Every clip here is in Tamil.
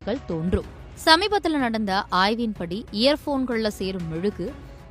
அறிகுறிகள் தோன்றும். சமீபத்தில் நடந்த ஆய்வின்படி இயர்போன்கள்ல சேரும் மெழுகு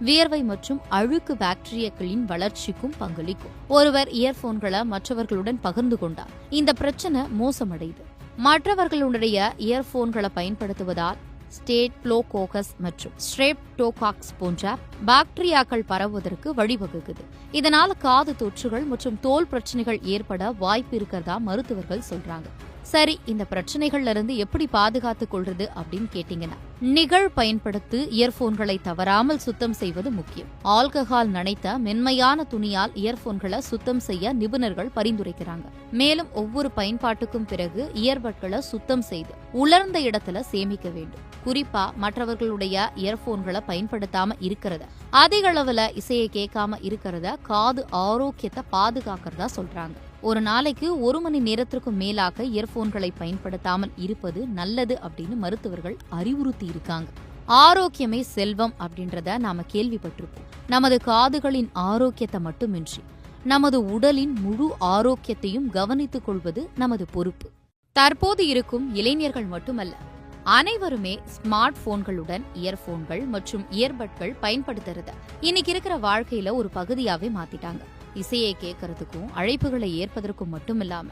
வியர்வை மற்றும் அழுக்கு பாக்டீரியாக்களின் வளர்ச்சிக்கும் பங்களிக்கும். ஒருவர் இயர்போன்களை மற்றவர்களுடன் பகிர்ந்து கொண்டார். இந்த பிரச்சனை மோசமடையுது. மற்றவர்களுடைய இயர்போன்களை பயன்படுத்துவதால் ஸ்டேட் புளோகோகஸ் மற்றும் ஸ்ட்ரெப்டோகாக்ஸ் போன்ற பாக்டீரியாக்கள் பரவுவதற்கு வழிவகுக்குது. இதனால் காது தொற்றுகள் மற்றும் தோல் பிரச்சனைகள் ஏற்பட வாய்ப்பு இருக்கிறதா மருத்துவர்கள் சொல்றாங்க. சரி இந்த பிரச்சனைகள்ல இருந்து எப்படி பாதுகாத்து கொள்றது அப்படின்னு கேட்டீங்கன்னா நிகழ் பயன்படுத்து இயர்போன்களை தவறாமல் சுத்தம் செய்வது முக்கியம். ஆல்கஹால் நனைத்த மென்மையான துணியால் இயர்போன்களை சுத்தம் செய்ய நிபுணர்கள் பரிந்துரைக்கிறாங்க. மேலும் ஒவ்வொரு பயன்பாட்டுக்கும் பிறகு இயர்பட்களை சுத்தம் செய்து உலர்ந்த இடத்துல சேமிக்க வேண்டும். குறிப்பா மற்றவர்களுடைய இயர்போன்களை பயன்படுத்தாம இருக்கிறத அதிக அளவுல இசையை கேட்காம இருக்கிறத காது ஆரோக்கியத்தை பாதுகாக்கிறதா சொல்றாங்க. ஒரு நாளைக்கு ஒரு மணி நேரத்திற்கும் மேலாக இயர்போன்களை பயன்படுத்தாமல் இருப்பது நல்லது அப்படின்னு மருத்துவர்கள் அறிவுறுத்தி இருக்காங்க. ஆரோக்கியமே செல்வம் அப்படின்றத நாம கேள்விப்பட்டிருப்போம். நமது காதுகளின் ஆரோக்கியத்தை மட்டுமின்றி நமது உடலின் முழு ஆரோக்கியத்தையும் கவனித்துக் கொள்வது நமது பொறுப்பு. தற்போது இருக்கும் இளைஞர்கள் மட்டுமல்ல அனைவருமே ஸ்மார்ட் போன்களுடன் இயர்போன்கள் மற்றும் இயர்பட்கள் பயன்படுத்துறத இன்னைக்கு இருக்கிற வாழ்க்கையில ஒரு பகுதியாவே மாத்திட்டாங்க. இசையை கேட்கறதுக்கும் அழைப்புகளை ஏற்பதற்கும் மட்டுமில்லாம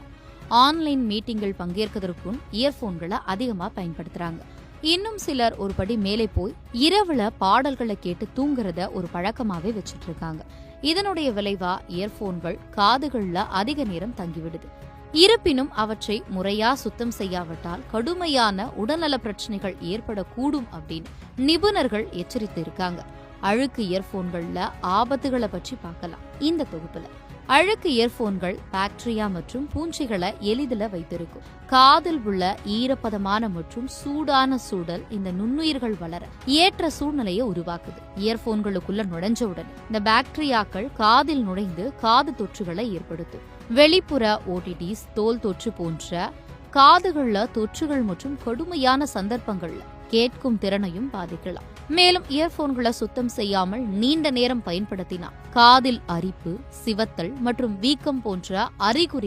ஆன்லைன் மீட்டிங்கில் பங்கேற்கதற்கும் இயர்போன்களை அதிகமா பயன்படுத்துறாங்க. இன்னும் சிலர் ஒரு படி மேலே போய் இரவுல பாடல்களை கேட்டு தூங்குறத ஒரு பழக்கமாவே வச்சுட்டு இருக்காங்க இதனுடைய விளைவா இயர்போன்கள் காதுகள்ல அதிக நேரம் தங்கிவிடுது. இருப்பினும் அவற்றை முறையா சுத்தம் செய்யாவிட்டால் கடுமையான உடல்நல பிரச்சனைகள் ஏற்படக்கூடும் அப்படின்னு நிபுணர்கள் எச்சரித்து இருக்காங்க அழுக்கு இயர்ஃபோன்களில் ஆபத்துகளை பற்றி பார்க்கலாம். இந்த தொகுப்புல. அழுக்கு இயர்ஃபோன்கள் பாக்டீரியா மற்றும் பூஞ்சிகளை எளிதில் வைத்திருக்கும். காதில் உள்ள ஈரப்பதமான மற்றும் சூடான சூடல் இந்த நுண்ணுயிர்கள் வளர ஏற்ற சூழ்நிலையை உருவாக்குது. இயர்ஃபோன்களுக்குள்ள நுழைஞ்சவுடன் இந்த பாக்டீரியாக்கள் காதில் நுழைந்து காது தொற்றுகளை ஏற்படுத்தும். வெளிப்புற ஓடிடிஸ் தோல் தொற்று போன்ற காதுகளில் தொற்றுகள் மற்றும் கடுமையான சந்தர்ப்பங்கள்ல கேட்கும் திறனையும் பாதிக்கலாம். மேலும் இயர்போன்களை சுத்தம் செய்யாமல் நீண்ட நேரம் பயன்படுத்தினார் காதில் அரிப்பு சிவத்தல் மற்றும் வீக்கம் போன்ற அறிகுறி